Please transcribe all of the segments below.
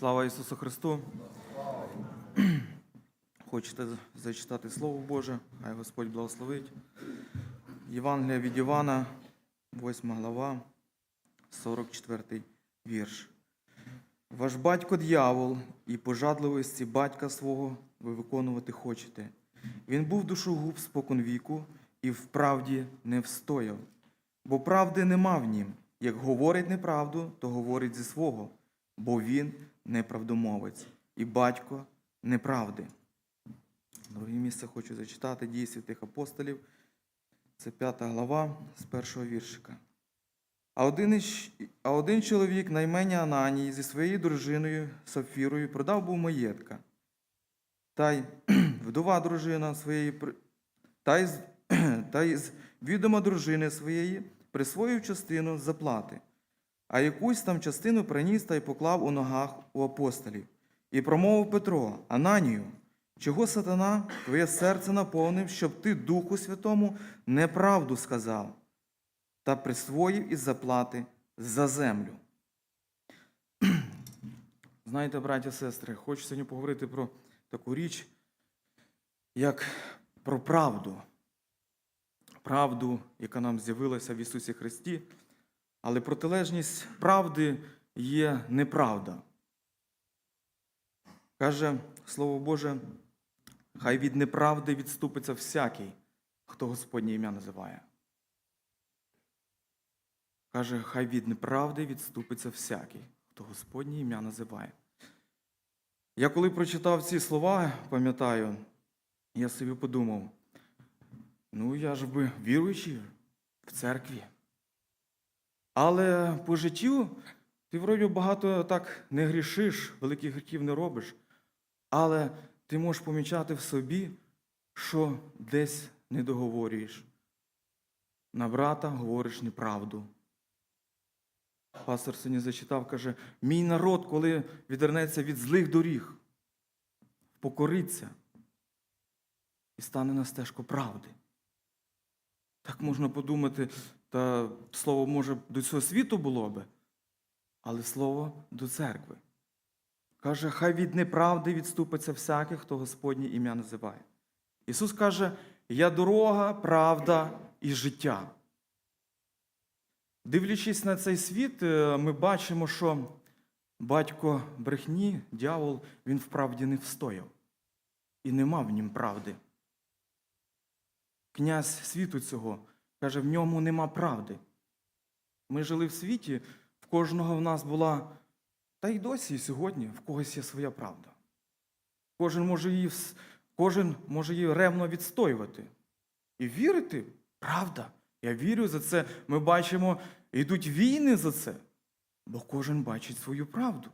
Слава Ісусу Христу! Хочете зачитати Слово Боже, хай Господь благословить. Євангелія від Івана, 8 глава, 44 вірш. Ваш батько дьявол, і пожадливості батька свого ви виконувати хочете. Він був душогуб спокон віку і в правді не встояв, бо правди нема в нім. Як говорить неправду, то говорить зі свого, бо він неправдомовець і батько неправди. Друге місце хочу зачитати дії святих апостолів. Це п'ята глава з першого віршика. А один, а один чоловік на ім'я Ананій зі своєю дружиною Сапфірою продав був маєтка. Та й вдова дружина своєї та й, та й з відома дружини своєї присвоїв частину заплати, а якусь там частину приніс та й поклав у ногах у апостолів. І промовив Петро, Ананію, чого сатана твоє серце наповнив, щоб ти Духу Святому неправду сказав та присвоїв із заплати за землю. Знаєте, браті і сестри, хочу сьогодні поговорити про таку річ, як про правду. Правду, яка нам з'явилася в Ісусі Христі, але протилежність правди є неправда. Каже Слово Боже, хай від неправди відступиться всякий, хто Господнє ім'я називає. Каже, хай від неправди відступиться всякий, хто Господнє ім'я називає. Я коли прочитав ці слова, пам'ятаю, я собі подумав, ну я ж би віруючий в церкві. Але по життю ти вроді багато так не грішиш, великих гріхів не робиш, але ти можеш помічати в собі, що десь не договорюєш. На брата говориш неправду. Пастор сьогодні зачитав, каже: мій народ, коли відвернеться від злих доріг, покориться і стане на стежку правди. Так можна подумати, та слово може до цього світу було би, але слово до церкви. Каже, хай від неправди відступиться всякий, хто Господнє ім'я називає. Ісус каже, я дорога, правда і життя. Дивлячись на цей світ, е, ми бачимо, що батько брехні, дьявол, він вправді не встояв. І нема в нім правди. Князь світу цього каже, в ньому нема правди. Ми жили в світі, в кожного в нас була, та й досі, і сьогодні, в когось є своя правда. Кожен може її, кожен може її ревно відстоювати. І вірити, правда. Я вірю за це. Ми бачимо, йдуть війни за це, бо кожен бачить свою правду.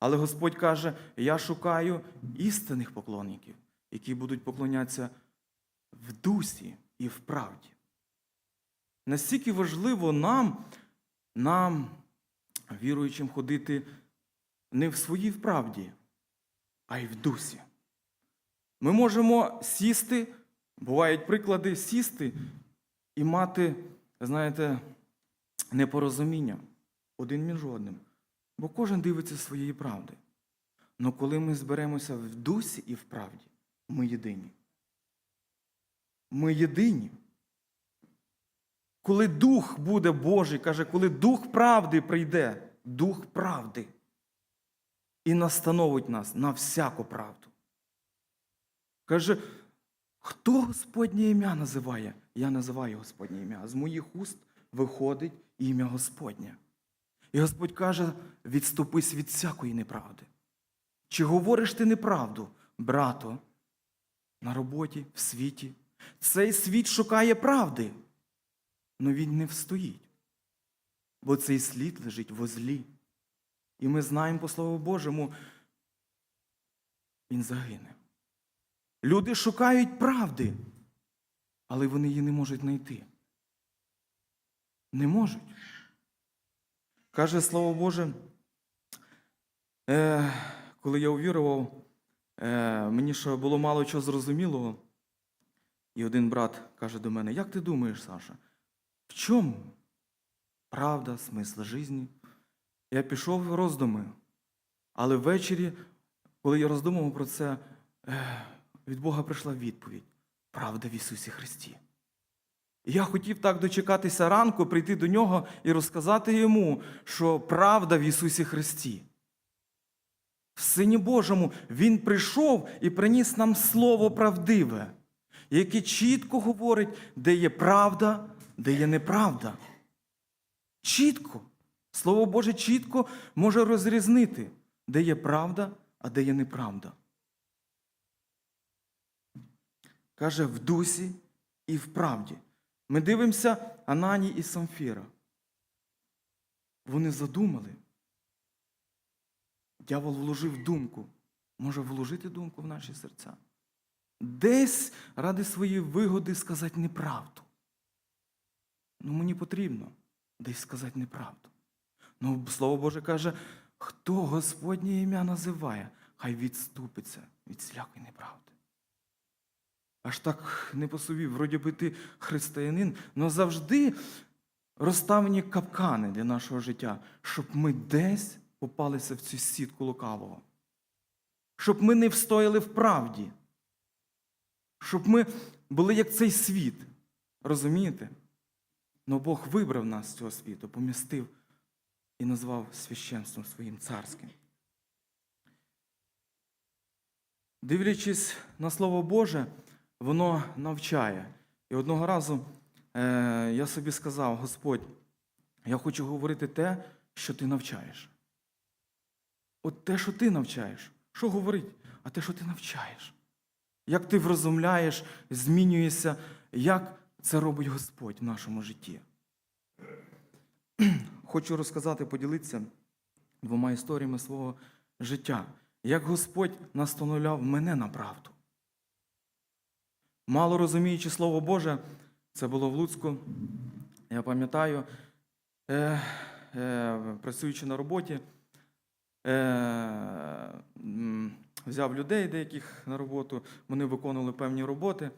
Але Господь каже: я шукаю істинних поклонників, які будуть поклонятися в дусі і в правді. Настільки важливо нам, нам, віруючим, ходити не в своїй правді, а й в дусі. Ми можемо сісти, бувають приклади, сісти і мати, знаєте, непорозуміння один між одним. Бо кожен дивиться своєї правди. Але коли ми зберемося в дусі і в правді, ми єдині. Ми єдині. Коли Дух буде Божий, каже, коли Дух правди прийде, Дух правди, і настановить нас на всяку правду. Каже, хто Господнє ім'я називає? Я називаю Господнє ім'я. З моїх уст виходить ім'я Господнє. І Господь каже: відступись від всякої неправди. Чи говориш ти неправду, брато, на роботі, в світі? Цей світ шукає правди, але він не встоїть. Бо цей слід лежить во злі. І ми знаємо по Слову Божому, він загине. Люди шукають правди, але вони її не можуть знайти. Не можуть. Каже Слово Боже, е, коли я увірував, е, мені ще було мало чого зрозумілого. І один брат каже до мене: Як ти думаєш, Саша, в чому правда, смисл житті? Я пішов в роздуми, але ввечері, коли я роздумував про це, е, від Бога прийшла відповідь: правда в Ісусі Христі. І я хотів так дочекатися ранку, прийти до нього і розказати йому, що правда в Ісусі Христі. В Сині Божому Він прийшов і приніс нам Слово правдиве, яке чітко говорить, де є правда, де є неправда. Чітко. Слово Боже чітко може розрізнити, де є правда, а де є неправда. Каже, в дусі і в правді. Ми дивимося Ананій і Самфіра. Вони задумали. Дявол вложив думку. Може вложити думку в наші серця. Десь ради своєї вигоди сказати неправду. Ну, мені потрібно десь сказати неправду. Ну, Слово Боже каже, хто Господнє ім'я називає, хай відступиться від всілякої неправди. Аж так не по собі, вроді би ти християнин, але завжди розставлені капкани для нашого життя, щоб ми десь попалися в цю сітку лукавого. Щоб ми не встояли в правді. Щоб ми були як цей світ. Розумієте? Но Бог вибрав нас з цього світу, помістив і назвав священством своїм царським. Дивлячись на Слово Боже, воно навчає. І одного разу е, я собі сказав, Господь, я хочу говорити те, що ти навчаєш. От те, що ти навчаєш. Що говорить? А те, що ти навчаєш. Як ти врозумляєш, змінюєшся, як це робить Господь в нашому житті. Хочу розказати, поділитися двома історіями свого життя. Як Господь настановляв мене на правду. Мало розуміючи Слово Боже, це було в Луцьку. Я пам'ятаю, е, е, працюючи на роботі, е, взяв людей деяких на роботу, вони виконували певні роботи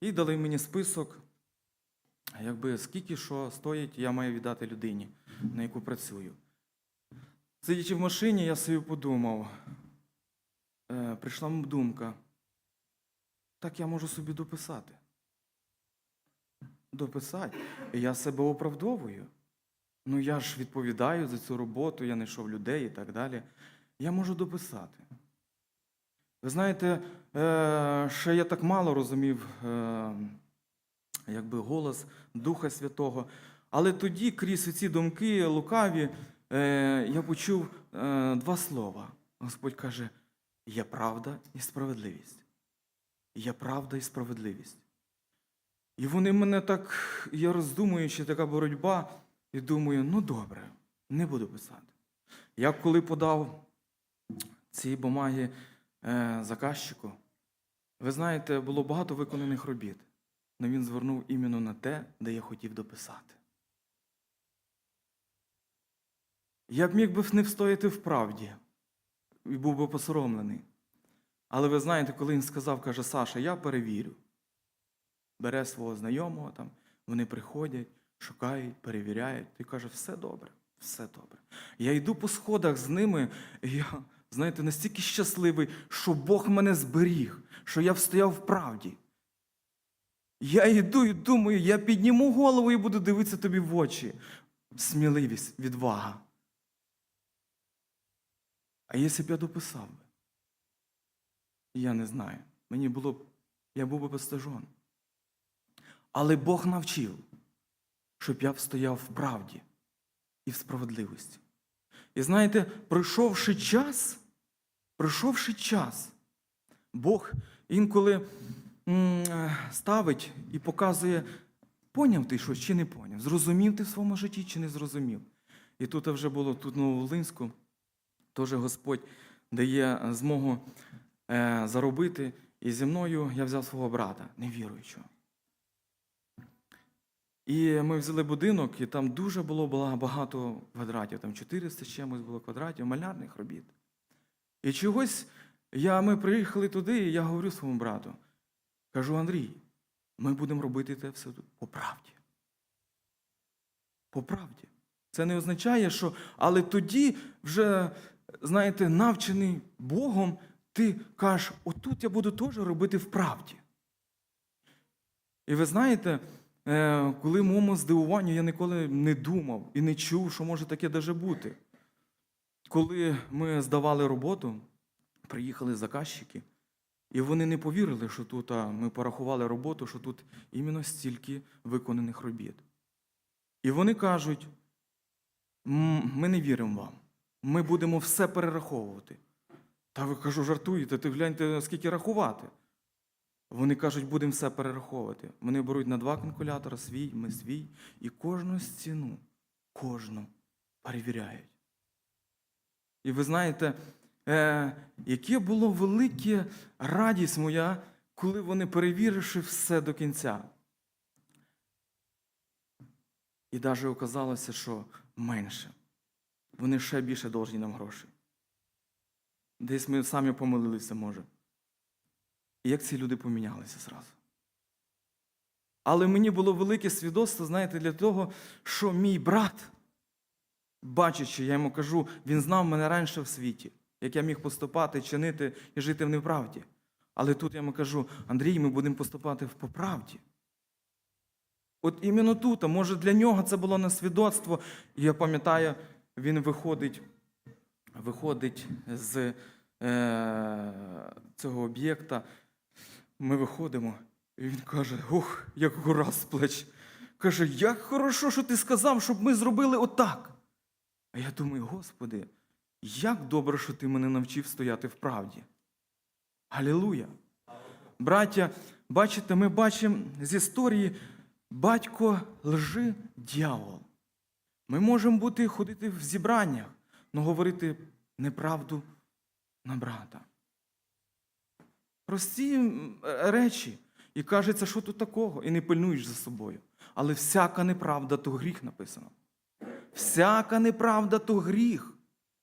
і дали мені список, якби скільки що стоїть, я маю віддати людині, на яку працюю. Сидячи в машині, я собі подумав, е, прийшла думка, так я можу собі дописати. Дописати. Я себе оправдовую. Ну я ж відповідаю за цю роботу, я знайшов людей і так далі. Я можу дописати. Ви знаєте, е, ще я так мало розумів, е, якби голос Духа Святого. Але тоді, крізь ці думки лукаві, е, я почув два слова. Господь каже: є правда і справедливість. Є правда і справедливість. І вони мене так, я роздумую, що така боротьба, і думаю, ну добре, не буду писати. Я коли подав ці бумаги заказчику, ви знаєте, було багато виконаних робіт, але він звернув іменно на те, де я хотів дописати. Я б міг би не встояти в правді і був би посоромлений. Але ви знаєте, коли він сказав, каже, Саша, я перевірю. Бере свого знайомого там, вони приходять, шукають, перевіряють. Ти каже, все добре, все добре. Я йду по сходах з ними, і я, знаєте, настільки щасливий, що Бог мене зберіг, що я встояв в правді. Я йду і думаю, я підніму голову і буду дивитися тобі в очі. Сміливість, відвага. А якщо б я дописав би? Я не знаю. Мені було б, я був би постажон. Але Бог навчив, щоб я встояв в правді і в справедливості. І знаєте, пройшовши час, пройшовши час, Бог інколи ставить і показує, поняв ти щось чи не поняв, зрозумів ти в своєму житті чи не зрозумів. І тут вже було тут в Нововолинську, теж Господь дає змогу е, заробити. І зі мною я взяв свого брата, невіруючого. І ми взяли будинок, і там дуже було бага- багато квадратів, там 400 з чимось було квадратів, малярних робіт. І чогось я, ми приїхали туди, і я говорю своєму брату, кажу, Андрій, ми будемо робити це все по правді. По правді. Це не означає, що. Але тоді вже, знаєте, навчений Богом, ти кажеш, отут я буду теж робити в правді. І ви знаєте, коли моєму здивуванню я ніколи не думав і не чув, що може таке даже бути. Коли ми здавали роботу, приїхали заказчики, і вони не повірили, що тут а, ми порахували роботу, що тут іменно стільки виконаних робіт. І вони кажуть: ми не віримо вам. Ми будемо все перераховувати. Та ви кажу, жартуєте, ти гляньте, скільки рахувати. Вони кажуть, будемо все перераховувати. Вони беруть на два калькулятора свій, ми свій, і кожну стіну, кожну перевіряють. І ви знаєте, е, яке було велике радість моя, коли вони перевіривши все до кінця. І навіть оказалося, що менше. Вони ще більше должні нам грошей. Десь ми самі помилилися, може. І як ці люди помінялися зразу. Але мені було велике свідоцтво, знаєте, для того, що мій брат, бачачи, я йому кажу, він знав мене раніше в світі, як я міг поступати, чинити і жити в неправді. Але тут я йому кажу, Андрій, ми будемо поступати по правді. От іменно тут, а може для нього це було на свідоцтво. І я пам'ятаю, він виходить, виходить з е, цього об'єкта. Ми виходимо, і він каже: Ух, як гора з плеч. Каже, як хорошо, що ти сказав, щоб ми зробили отак. А я думаю, Господи, як добре, що ти мене навчив стояти в правді. Галілуя! Браття, бачите, ми бачимо з історії батько лжи дьявол. Ми можемо бути ходити в зібраннях, але говорити неправду на брата. Прості е, речі. І кажеться, що тут такого, і не пильнуєш за собою. Але всяка неправда то гріх написано. Всяка неправда то гріх.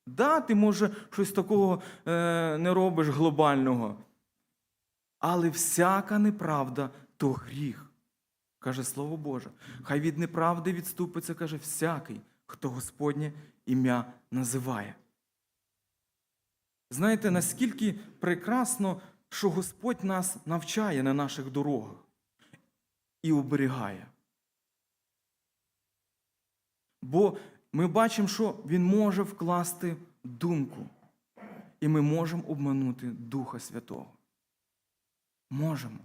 Да, ти, може, щось такого е, не робиш глобального. Але всяка неправда то гріх. Каже Слово Боже. Хай від неправди відступиться, каже, всякий, хто Господнє ім'я називає. Знаєте, наскільки прекрасно, що Господь нас навчає на наших дорогах і оберігає. Бо ми бачимо, що Він може вкласти думку, і ми можемо обманути Духа Святого. Можемо.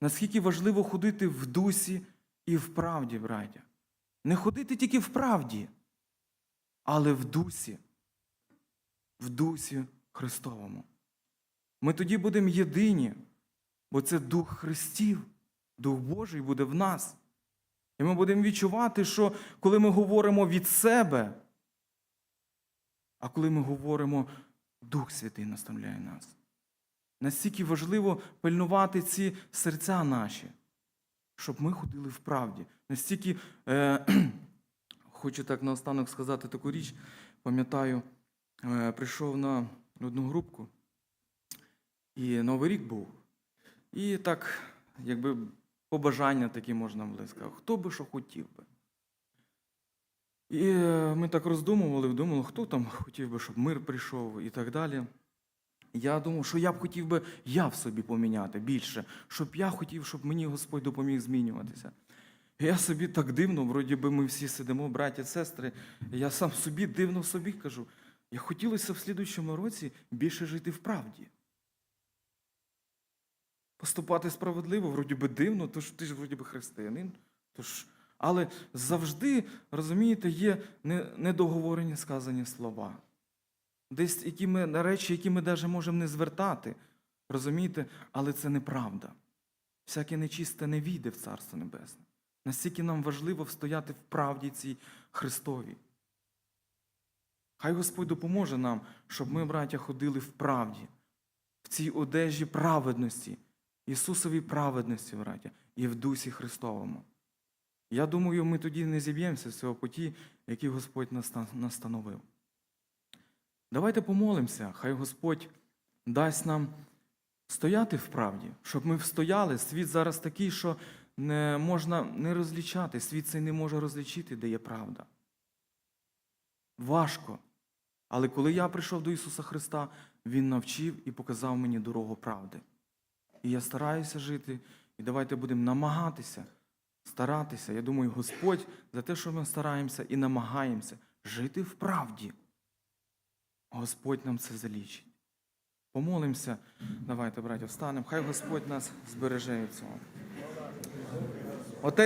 Наскільки важливо ходити в дусі і в правді, браття. Не ходити тільки в правді, але в дусі, в дусі Христовому. Ми тоді будемо єдині, бо це Дух Христів, Дух Божий буде в нас. І ми будемо відчувати, що коли ми говоримо від себе, а коли ми говоримо, Дух Святий наставляє нас. Настільки важливо пильнувати ці серця наші, щоб ми ходили в правді. Настільки е, хочу так наостанок сказати таку річ. Пам'ятаю, е, прийшов на одну групку, і Новий рік був. І так, якби побажання такі можна сказати. Хто би що хотів би. І е, ми так роздумували, думали, хто там хотів би, щоб мир прийшов і так далі. Я думав, що я б хотів би я в собі поміняти більше, щоб я хотів, щоб мені Господь допоміг змінюватися. Я собі так дивно, вроді би ми всі сидимо, браті, сестри. Я сам собі дивно собі кажу. Я хотілося в слідуючому році більше жити в правді. Поступати справедливо, вроді би дивно, тож ти ж вроді би християнин. Тож, але завжди, розумієте, є недоговорені сказані слова. Десь які ми, на речі, які ми навіть можемо не звертати. Розумієте? Але це неправда. Всяке нечисте не війде в Царство Небесне. Настільки нам важливо встояти в правді цій Христовій. Хай Господь допоможе нам, щоб ми, браття, ходили в правді, в цій одежі праведності, Ісусовій праведності, браття, і в Дусі Христовому. Я думаю, ми тоді не зіб'ємося з цього путі, який Господь наста- настановив. Давайте помолимося, хай Господь дасть нам стояти в правді, щоб ми встояли. Світ зараз такий, що не можна не розлічати. Світ цей не може розлічити, де є правда. важко. Але коли я прийшов до Ісуса Христа, Він навчив і показав мені дорогу правди. І я стараюся жити, і давайте будемо намагатися, старатися. Я думаю, Господь за те, що ми стараємося і намагаємося жити в правді. Господь нам це залічить. Помолимося. Давайте, браття, встанемо. Хай Господь нас збереже від цього.